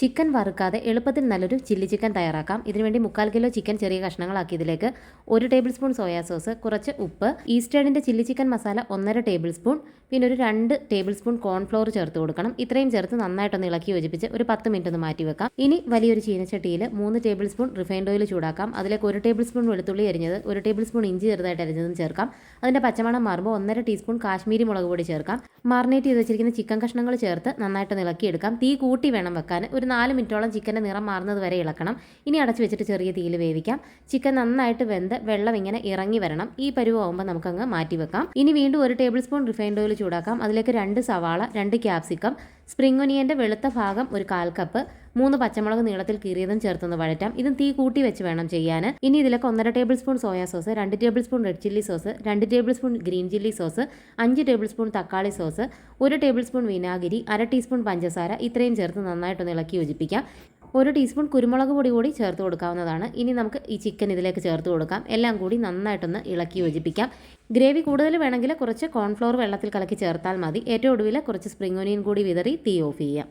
Chicken വറുക്കാതെ എളുപ്പത്തിൽ നല്ലൊരു chilli chicken തയ്യാറാക്കാം. ഇതിനുവേണ്ടി മുക്കാൽ കിലോ ചിക്കൻ ചെറിയ കഷ്ണങ്ങളാക്കി ഇതിലേക്ക് ഒരു ടേബിൾ സ്പൂൺ സോയാ സോസ് കുറച്ച് ഉപ്പ് ഈസ്റ്റേണിന്റെ ചില്ലി ചിക്കൻ മസാല ഒന്നര ടേബിൾ സ്പൂൺ പിന്നെ ഒരു രണ്ട് ടേബിൾ സ്പൂൺ കോൺഫ്ലോർ ചേർത്ത് കൊടുക്കണം. ഇത്രയും ചേർത്ത് നന്നായിട്ടൊന്ന് ഇളക്കി യോജിപ്പിച്ച് ഒരു പത്ത് മിനിറ്റ് ഒന്ന് മാറ്റി വെക്കാം. ഇനി വലിയൊരു ചീനച്ചട്ടിയിൽ മൂന്ന് ടേബിൾ സ്പൂൺ റിഫൈൻഡ് ഓയിൽ ചൂടാക്കാം. അതിലേക്ക് ഒരു ടേബിൾ സ്പൂൺ വെളുത്തുള്ളി അരിഞ്ഞത് ഒരു ടേബിൾ സ്പൂൺ ഇഞ്ചി ചെറുതായിട്ട് അരിഞ്ഞതും ചേർക്കാം. അതിന്റെ പച്ചമണം മാറുമ്പോൾ ഒന്നര ടീസ്പൂൺ കാശ്മീരി മുളക് പൊടി ചേർക്കാം. മാറിനേറ്റ് ചെയ്ത് വെച്ചിരിക്കുന്ന ചിക്കൻ കഷ്ണങ്ങൾ ചേർത്ത് നന്നായിട്ട് ഇളക്കിയെടുക്കാം. തീ കൂട്ടി വേണം വെക്കാൻ. ഒരു നാല് മിനിറ്റോളം ചിക്കന്റെ നിറം മാറുന്നത് വരെ ഇളക്കണം. ഇനി അടച്ചു വെച്ചിട്ട് ചെറിയ തീയിൽ വേവിക്കാം. ചിക്കൻ നന്നായിട്ട് വെന്ത് വെള്ളം ഇങ്ങനെ ഇറങ്ങി വരണം. ഈ പരുവാകുമ്പോൾ നമുക്കങ്ങ് മാറ്റി വെക്കാം. ഇനി വീണ്ടും ഒരു ടേബിൾ സ്പൂൺ റിഫൈൻഡ് ഓയിൽ ചൂടാക്കാം. അതിലേക്ക് രണ്ട് സവാള രണ്ട് ക്യാപ്സിക്കം സ്പ്രിംഗ് ഒനിയന്റെ വെളുത്ത ഭാഗം ഒരു കാൽ കപ്പ് മൂന്ന് പച്ചമുളക് നീളത്തിൽ കീറിയതും ചേർത്തൊന്ന് വഴറ്റാം. ഇതും തീ കൂട്ടി വെച്ച് വേണം ചെയ്യാൻ. ഇനി ഇതിലേക്ക് ഒന്നര ടേബിൾ സ്പൂൺ സോയാ സോസ് രണ്ട് tablespoon red chilli sauce രണ്ട് tablespoon green chilli sauce അഞ്ച് ടേബിൾ സ്പൂൺ തക്കാളി സോസ് ഒരു ടേബിൾ സ്പൂൺ വിനാഗിരി അര ടീസ്പൂൺ പഞ്ചസാര ഇത്രയും ചേർത്ത് നന്നായിട്ടൊന്ന് ഇളക്കി യോജിപ്പിക്കാം. ഒരു ടീസ്പൂൺ കുരുമുളക് പൊടി കൂടി ചേർത്ത് കൊടുക്കാവുന്നതാണ്. ഇനി നമുക്ക് ഈ ചിക്കൻ ഇതിലേക്ക് ചേർത്ത് കൊടുക്കാം. എല്ലാം കൂടി നന്നായിട്ടൊന്ന് ഇളക്കി യോജിപ്പിക്കാം. ഗ്രേവി കൂടുതൽ വേണമെങ്കിൽ കുറച്ച് കോൺഫ്ലോർ വെള്ളത്തിൽ കലക്കി ചേർത്താൽ മതി. ഏറ്റവും ഒടുവിൽ കുറച്ച് സ്പ്രിംഗ് ഒനിയൻ കൂടി വിതറി തീ ഓഫ് ചെയ്യാം.